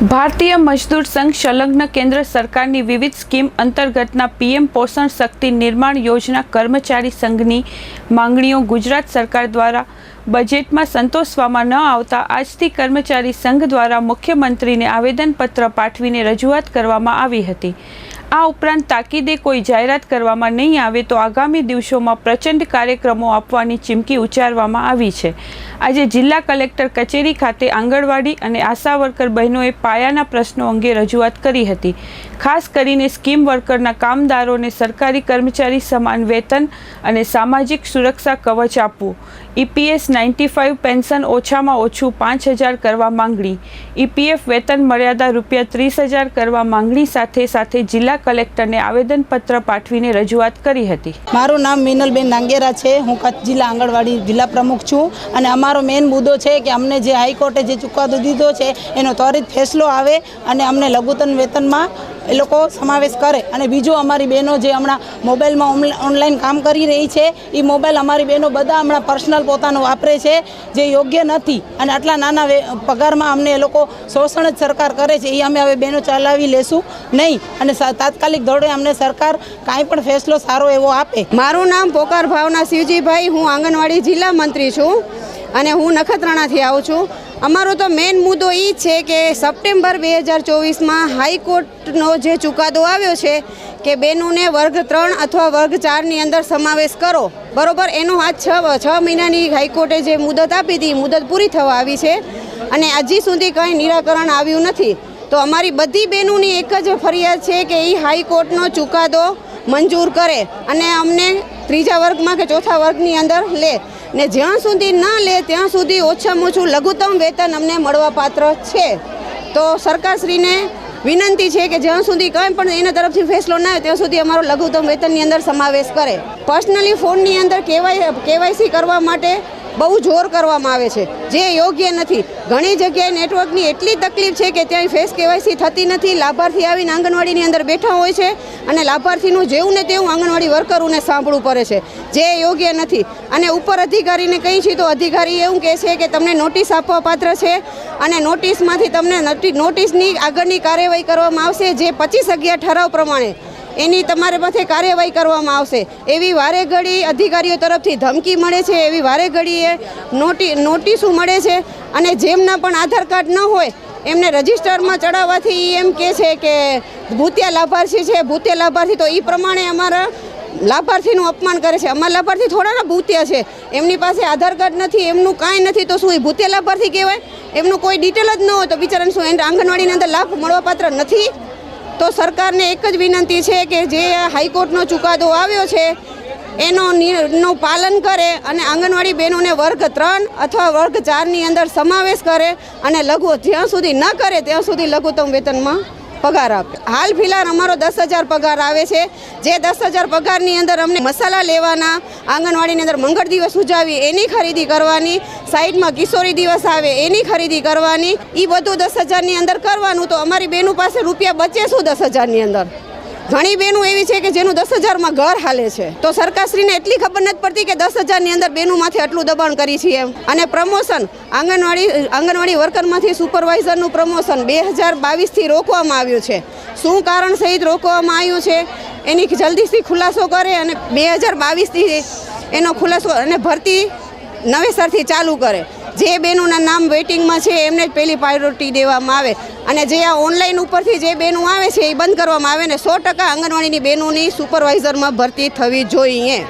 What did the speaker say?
ભારતીય મજદૂર સંઘ સંલગ્ન કેન્દ્ર સરકારની વિવિધ સ્કીમ અંતર્ગતના પીએમ પોષણ શક્તિ નિર્માણ યોજના કર્મચારી સંઘની માંગણીઓ ગુજરાત સરકાર દ્વારા બજેટમાં સંતોષવામાં ન આવતા આજથી કર્મચારી સંઘ દ્વારા મુખ્યમંત્રીને આવેદનપત્ર પાઠવીને રજૂઆત કરવામાં આવી હતી. આ ઉપરાંત તાકીદે કોઈ જાહેરાત કરવામાં નહીં આવે તો આગામી દિવસોમાં પ્રચંડ કાર્યક્રમો આપવાની ચીમકી ઉચ્ચારવામાં આવી છે. આજે જિલ્લા કલેક્ટર કચેરી ખાતે આંગણવાડી અને આશા વર્કર બહેનોએ પાયાના પ્રશ્નો અંગે રજૂઆત કરી હતી. ખાસ કરીને સ્કીમ વર્કરના કામદારોને સરકારી કર્મચારી સમાન વેતન અને સામાજિક સુરક્ષા કવચ આપવું. ઈપીએસ નાઇન્ટી ફાઇવ પેન્શન ઓછામાં ઓછું પાંચ હજાર કરવા માંગણી. ઈપીએફ વેતન મર્યાદા રૂપિયા ત્રીસ હજાર કરવા માંગણી સાથે સાથે જિલ્લા કલેક્ટરને આવેદનપત્ર પાઠવીને રજૂઆત કરી હતી. મારું નામ મિનલબેન નાંગેરા છે. હું કચ્છ જિલ્લા આંગણવાડી જિલ્લા પ્રમુખ છું અને અમારો મેઇન મુદ્દો છે કે અમને જે હાઈકોર્ટે જે ચુકાદો દીધો છે એનો ત્વરિત ફેસલો આવે અને અમને લઘુત્તમ વેતનમાં એ લોકો સમાવેશ કરે. અને બીજું અમારી બહેનો જે હમણાં મોબાઈલમાં ઓનલા- ઓનલાઈન કામ કરી રહી છે એ મોબાઈલ અમારી બહેનો બધા હમણાં પર્સનલ પોતાનો વાપરે છે, જે યોગ્ય નથી. અને આટલા નાના પગારમાં અમને એ લોકો શોષણ જ સરકાર કરે છે એ અમે હવે બહેનો ચલાવી લેશું નહીં. અને તાત્કાલિક ધોરણે અમને સરકાર કાંઈ પણ ફેસલો સારો એવો આપે. મારું નામ પોકાર ભાવના શિવજીભાઈ, હું આંગણવાડી જિલ્લા મંત્રી છું અને હું નખત્રાણાથી આવું છું. અમારો તો મેઇન મુદ્દો એ છે કે સપ્ટેમ્બર બે હજાર ચોવીસમાં હાઈકોર્ટનો જે ચુકાદો આવ્યો છે કે બેનોને વર્ગ ત્રણ અથવા વર્ગ ચારની અંદર સમાવેશ કરો. બરોબર? એનો આ છ છ મહિનાની હાઈકોર્ટે જે મુદત આપી હતી મુદત પૂરી થવા આવી છે અને હજી સુધી કંઈ નિરાકરણ આવ્યું નથી. તો અમારી બધી બહેનોની એક જ ફરિયાદ છે કે એ હાઈકોર્ટનો ચુકાદો મંજૂર કરે અને અમને ત્રીજા વર્ગમાં કે ચોથા વર્ગની અંદર લે. ને જ્યાં સુધી ના લે, ત્યાં સુધી ઓછામાં ઓછું લઘુત્તમ વેતન અમને મળવા પાત્ર છે. તો સરકારશ્રીને વિનંતી છે કે જ્યાં સુધી કંઈ પણ એના તરફથી ફેસલો ના આવે, ત્યાં સુધી અમારો લઘુત્તમ વેતનની અંદર સમાવેશ કરે. પર્સનલી ફોનની અંદર કેવાય કેવાયસી કરવા માટે બહુ જોર કરવામાં આવે છે. જે યોગ્ય નથી. ઘણી જગ્યાએ નેટવર્કની એટલી તકલીફ છે કે ત્યાં ફેસ કેવાયસી થતી નથી. લાભાર્થી આવીને આંગણવાડીની અંદર બેઠા હોય છે અને લાભાર્થીનું જેવું ને તેવું આંગણવાડી વર્કરોને સાંભળવું પડે છે. જે યોગ્ય નથી. અને ઉપર અધિકારીને કહી છીએ તો અધિકારી એવું કહે છે કે તમને નોટિસ આપવા પાત્ર છે અને નોટિસમાંથી તમને નોટિ- નોટિસની આગળની કાર્યવાહી કરવામાં આવશે જે પચીસ અગિયાર ઠરાવ પ્રમાણે. એની તમારે પાસે કાર્યવાહી કરવામાં આવશે. એવી વારે ઘડી અધિકારીઓ તરફથી ધમકી મળે છે, એવી વારે ઘડીએ નોટી, નોટિસો મળે છે અને જેમના પણ આધાર કાર્ડ ન હોય, એમને રજિસ્ટરમાં ચડાવવાથી એમ કહે છે કે ભૂતિયા લાભાર્થી છે, ભૂતિયા લાભાર્થી તો એ પ્રમાણે અમારા લાભાર્થીનું અપમાન કરે છે. અમારા લાભાર્થી થોડાના ભૂતિયા છે. એમની પાસે આધાર કાર્ડ નથી, એમનું કાંઈ નથી, તો શું એ ભૂતિયા લાભાર્થી કહેવાય? એમનું કોઈ ડિટેલ જ ન હોય તો બિચારાને શું એને આંગણવાડીની અંદર લાભ મળવાપાત્ર નથી? તો સરકારને એક જ વિનંતી છે કે જે હાઈકોર્ટનો ચુકાદો આવ્યો છે, એનો નિ- પાલન કરે અને આંગણવાડી બહેનોને વર્ગ ત્રણ અથવા વર્ગ ચારની અંદર સમાવેશ કરે અને લઘુ જ્યાં સુધી ન કરે ત્યાં સુધી લઘુત્તમ વેતનમાં પગાર આપે. હાલ ફિલહાલ અમારો દસ હજાર પગાર આવે છે. જે દસ હજાર પગારની અંદર અમને મસાલા લેવાના, આંગણવાડીની અંદર મંગળ દિવસ ઉજાવી એની ખરીદી કરવાની સાઈડમાં કિશોરી દિવસ આવે, એની ખરીદી કરવાની. એ બધું દસ હજારની અંદર કરવાનું. તો અમારી બહેનો પાસે રૂપિયા બચે શું દસ હજારની અંદર? ઘણી બહેનો એવી છે કે જેનું દસ હજારમાં ઘર હાલે છે. તો સરકારશ્રીને એટલી ખબર નથી પડતી કે દસ હજારની અંદર બહેનો માથે આટલું દબાણ કરી છે એમ. અને પ્રમોશન, આંગણવાડી આંગણવાડી વર્કરમાંથી સુપરવાઇઝરનું પ્રમોશન બે હજાર બાવીસથી રોકવામાં આવ્યું છે. શું કારણ સહિત રોકવામાં આવ્યું છે? એની જલ્દીથી ખુલાસો કરે અને બે હજાર બાવીસથી એનો ખુલાસો અને ભરતી નવેસરથી ચાલુ કરે. જે બહેનોના નામ વેઇટિંગમાં છે, એમને જ પહેલી પ્રાયોરિટી દેવામાં આવે. અને જે આ ઓનલાઈન ઉપરથી જે બહેનો આવે છે, એ બંધ કરવામાં આવે ને સો ટકા આંગણવાડીની બહેનોની સુપરવાઇઝરમાં ભરતી થવી જોઈએ.